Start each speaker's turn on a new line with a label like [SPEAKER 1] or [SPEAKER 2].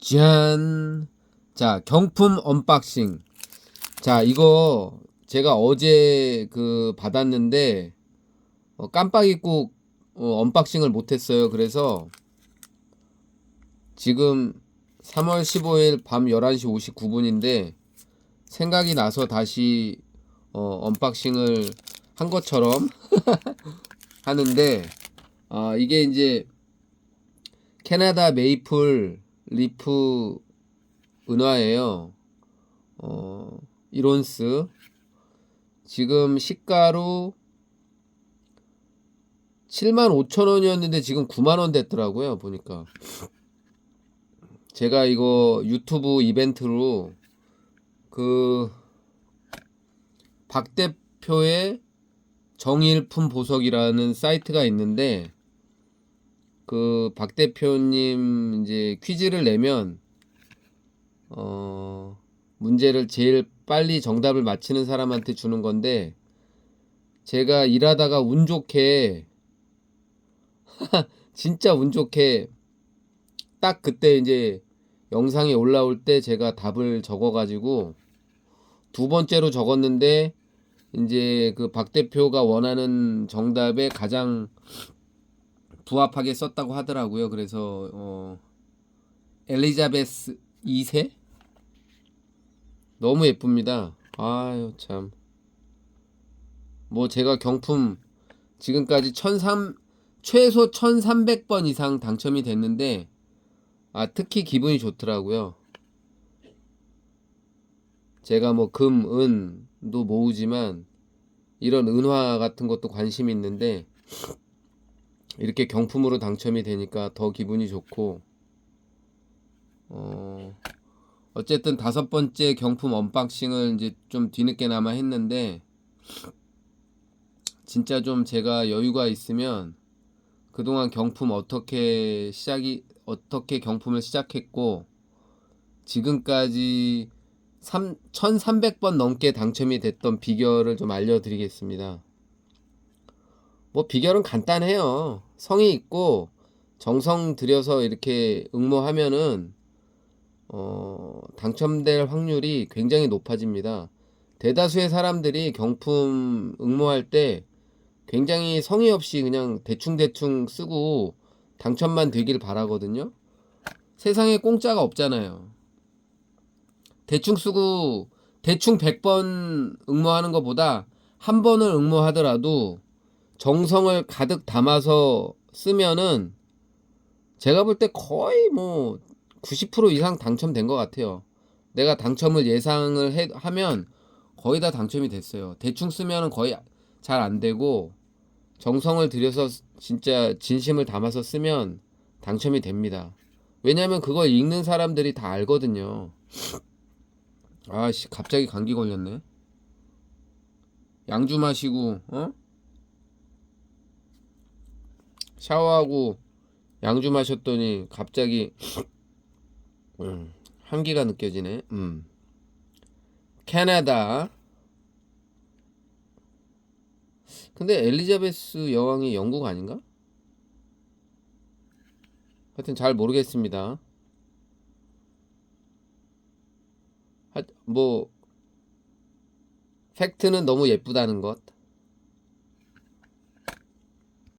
[SPEAKER 1] 짠. 자, 경품 언박싱. 자, 이거 제가 어제 그 받았는데 어, 깜빡 잊고 어, 언박싱을 못 했어요. 그래서 지금 3월 15일 밤 11시 59분인데 생각이 나서 다시 어, 언박싱을 한 것처럼 하는데 아, 이게 이제 캐나다 메이플 리프 은화예요. 어, 1온스. 지금 시가로 7만 5천 원이었는데 지금 9만 원 됐더라고요. 보니까. 제가 이거 유튜브 이벤트로 그 박 대표의 정일품 보석이라는 사이트가 있는데 그 박 대표님 이제 퀴즈를 내면 어 문제를 제일 빨리 정답을 맞히는 사람한테 주는 건데 제가 일하다가 운 좋게 진짜 운 좋게 딱 그때 이제 영상이 올라올 때 제가 답을 적어 가지고 두 번째로 적었는데 이제 그 박 대표가 원하는 정답에 가장 부합하게 썼다고 하더라고요. 그래서 어 엘리자베스 2세 너무 예쁩니다. 아유 참. 뭐 제가 경품 지금까지 1300 최소 1300번 이상 당첨이 됐는데 아 특히 기분이 좋더라고요. 제가 뭐 금, 은도 모으지만 이런 은화 같은 것도 관심 있는데 이렇게 경품으로 당첨이 되니까 더 기분이 좋고 어 어쨌든 다섯 번째 경품 언박싱을 이제 좀 뒤늦게나마 했는데 진짜 좀 제가 여유가 있으면 그동안 경품 어떻게 시작이 어떻게 경품을 시작했고 지금까지 3, 1300번 넘게 당첨이 됐던 비결을 좀 알려드리겠습니다. 뭐 비결은 간단해요. 성의 있고 정성 들여서 이렇게 응모하면은 어, 당첨될 확률이 굉장히 높아집니다. 대다수의 사람들이 경품 응모할 때 굉장히 성의 없이 그냥 대충대충 쓰고 당첨만 되길 바라거든요. 세상에 공짜가 없잖아요. 대충 쓰고 대충 100번 응모하는 것보다 한 번을 응모하더라도 정성을 가득 담아서 쓰면은 제가 볼 때 거의 뭐 90% 이상 당첨된 것 같아요. 내가 당첨을 예상을 해, 하면 거의 다 당첨이 됐어요. 대충 쓰면은 거의 잘 안 되고 정성을 들여서 진짜 진심을 담아서 쓰면 당첨이 됩니다. 왜냐면 그걸 읽는 사람들이 다 알거든요. 아씨 갑자기 감기 걸렸네. 양주 마시고 어? 샤워하고 양주 마셨더니 갑자기 음, 한기가 느껴지네. 음. 캐나다. 근데 엘리자베스 여왕이 영국 아닌가? 하여튼 잘 모르겠습니다. 하, 뭐 팩트는 너무 예쁘다는 것.